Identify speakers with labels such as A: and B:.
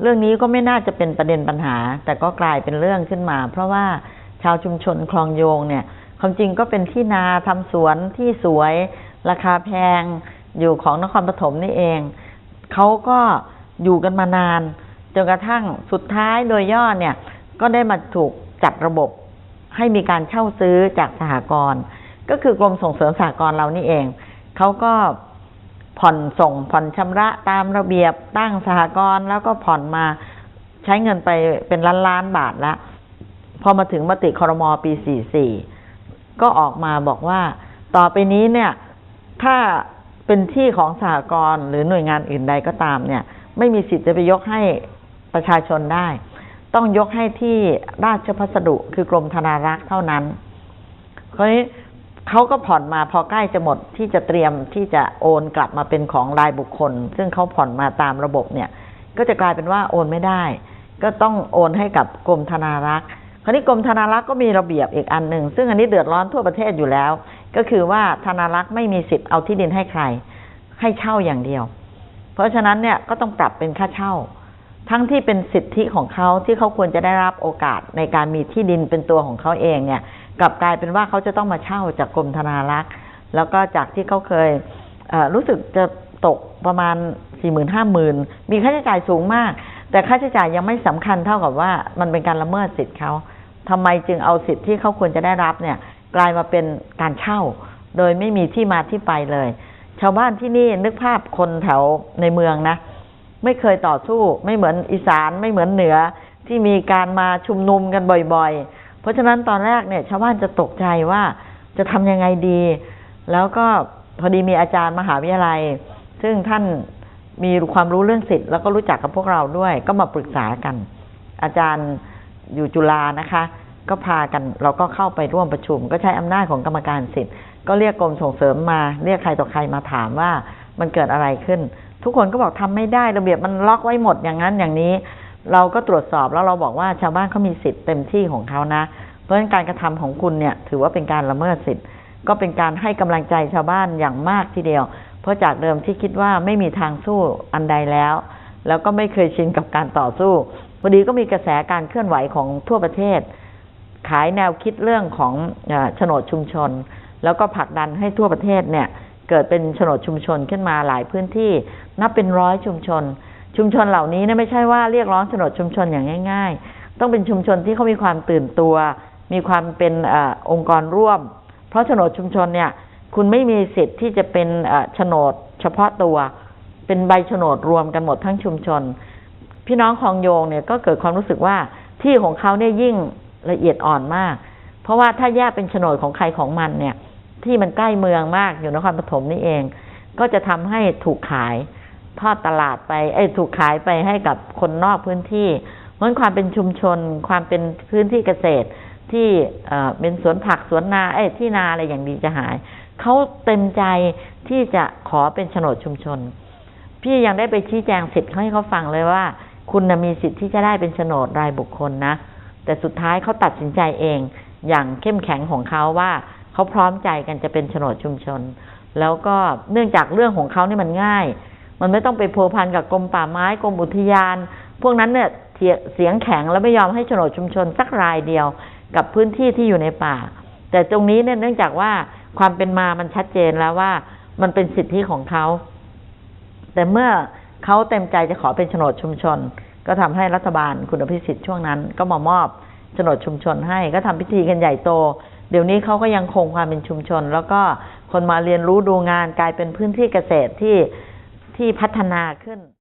A: เรื่องนี้ก็ไม่น่าจะเป็นประเด็นปัญหา แต่ก็กลายเป็นเรื่องขึ้นมา เพราะว่าชาวชุมชนคลองโยงเนี่ยความจริงก็เป็นที่นาทำสวนที่สวย ราคาแพงอยู่ของนครปฐมนี่เองเขาก็อยู่กันมานานจนกระทั่งสุดท้ายโดยย่อเนี่ยก็ได้มาถูกจัดระบบให้มีการเช่าซื้อจากสหกรณ์ก็คือกรมส่งเสริมสหกรณ์เรานี่เองเขาก็ ผ่อนส่งผ่อนชำระตามระเบียบตั้งสหกรณ์แล้วก็ผ่อนมาใช้เงินไปเป็นล้านล้านบาทแล้ว พอมาถึงมติคอรมอปี 44 ก็ออกมาบอกว่า ต่อไปนี้เนี่ย ถ้าเป็นที่ของสหกรณ์หรือหน่วยงานอื่นใดก็ตามเนี่ย ไม่มีสิทธิ์จะไปยกให้ประชาชนได้ ต้องยกให้ที่ราชพัสดุคือกรมธนารักษ์เท่านั้นคราวนี้ เขาก็ผ่อนมาพอใกล้จะหมดที่จะเตรียมที่จะโอนกลับมาเป็นของรายบุคคล ซึ่งเขาผ่อนมาตามระบบเนี่ย ก็จะกลายเป็นว่าโอนไม่ได้ ก็ต้องโอนให้กับกรมธนารักษ์คราวนี้กรมธนารักษ์ก็มีระเบียบอีกอันหนึ่งซึ่งอันนี้เดือดร้อนทั่วประเทศอยู่แล้ว ก็คือว่าธนารักษ์ไม่มีสิทธิ์เอาที่ดินให้ใคร ให้เช่าอย่างเดียว เพราะฉะนั้นเนี่ยก็ต้องปรับเป็นค่าเช่า ทั้งที่เป็นสิทธิของเขาที่เขาควรจะได้รับโอกาสในการมีที่ดินเป็นตัวของเขาเองเนี่ย กลับกลายเป็นว่าเขาจะต้องมาเช่าจากกรมธนารักษ์แล้วก็จากที่เขาเคยรู้สึกจะตกประมาณสี่หมื่นห้าหมื่นมีค่าใช้จ่ายสูงมาก แต่ค่าใช้จ่ายยังไม่สำคัญเท่ากับว่ามันเป็นการละเมิดสิทธิ์เขาทำไมจึงเอาสิทธิ์ที่เขาควรจะได้รับเนี่ย กลายมาเป็นการเช่า โดยไม่มีที่มาที่ไปเลย ชาวบ้านที่นี่นึกภาพคนแถวในเมืองนะ ไม่เคยต่อสู้ไม่เหมือนอีสานไม่เหมือนเหนือที่มีการมาชุมนุมกันบ่อยๆ เพราะฉะนั้นตอนแรกเนี่ยชาวบ้านจะตกใจว่าจะทำยังไงดี แล้วก็พอดีมีอาจารย์มหาวิทยาลัย ซึ่งท่านมีความรู้เรื่องสิทธิ์แล้วก็รู้จักกับพวกเราด้วย ก็มาปรึกษากัน อาจารย์อยู่จุฬานะคะ ก็พากันเราก็เข้าไปร่วมประชุม ก็ใช้อำนาจของกรรมการสิทธิ์ ก็เรียกกรมส่งเสริมมา เรียกใครต่อใครมาถามว่ามันเกิดอะไรขึ้น ทุกคนก็บอกทำไม่ได้ระเบียบมันล็อกไว้หมดอย่างนั้นอย่างนี้ เราก็ตรวจสอบแล้วเราบอกว่าชาวบ้านเขามีสิทธิ์เต็มที่ของเขานะ เพราะฉะนั้นการกระทำของคุณเนี่ยถือว่าเป็นการละเมิดสิทธิ์ ก็เป็นการให้กำลังใจชาวบ้านอย่างมากทีเดียว เพราะจากเดิมที่คิดว่าไม่มีทางสู้อันใดแล้ว แล้วก็ไม่เคยชินกับการต่อสู้พอดีก็มีกระแสการเคลื่อนไหวของทั่วประเทศ ขายแนวคิดเรื่องของออโฉนดชุมชน แล้วก็ผลักดันให้ทั่วประเทศเนี่ยเกิดเป็นโฉนดชุมชนขึ้นมาหลายพื้นที่ นับเป็นร้อยชุมชน ชุมชนเหล่านี้เนี่ยไม่ใช่ว่าเรียกร้องโฉนดชุมชนอย่างง่าย ๆ ต้องเป็นชุมชนที่เขามีความตื่นตัว มีความเป็นอองค์กรร่วม เพราะโฉนดชุมชนเนี่ย คุณไม่มีสิทธิ์ที่จะเป็นโฉนดเฉพาะตัว เป็นใบโฉนดรวมกันหมดทั้งชุมชน พี่น้องคลองโยงเนี่ยก็เกิดความรู้สึกว่าที่ของเขาเนี่ยยิ่งละเอียดอ่อนมาก เพราะว่าถ้าแยกเป็นโฉนดของใครของมันเนี่ย ที่มันใกล้เมืองมากอยู่นครปฐมนี่เอง ก็จะทำให้ถูกขาย ทอดตลาดไปเอ้ยถูกขายไปให้กับคนนอกพื้นที่เพราะงั้นความเป็นชุมชน ความเป็นพื้นที่เกษตร ที่เอ่อเป็นสวนผักสวนนาเอ้ยที่นาอะไรอย่างดีจะหายเขาเต็มใจที่จะขอเป็นโฉนดชุมชน พี่ยังได้ไปชี้แจงสิทธิ์ให้เขาฟังเลยว่า คุณนะมีสิทธิ์ที่จะได้เป็นโฉนดรายบุคคลนะ แต่สุดท้ายเขาตัดสินใจเอง อย่างเข้มแข็งของเขาว่าเขาพร้อมใจกันจะเป็นโฉนดชุมชน แล้วก็เนื่องจากเรื่องของเขานี่มันง่าย มันไม่ต้องไปพัวพันกับกรมป่าไม้กรมอุทยาน พวกนั้นเนี่ยเสียงแข็งแล้วไม่ยอมให้โฉนดชุมชนสักรายเดียวกับพื้นที่ที่อยู่ในป่า แต่ตรงนี้เนี่ยเนื่องจากว่าความเป็นมามันชัดเจนแล้วว่า มันเป็นสิทธิของเขา แต่เมื่อเขาเต็มใจจะขอเป็นโฉนดชุมชน ก็ทำให้รัฐบาลคุณอภิสิทธิ์ช่วงนั้น ก็มามอบโฉนดชุมชนให้ก็ทำพิธีกันใหญ่โต เดี๋ยวนี้เขาก็ยังคงความเป็นชุมชน แล้วก็คนมาเรียนรู้ดูงานกลายเป็นพื้นที่เกษตรที่ ที่พัฒนาขึ้น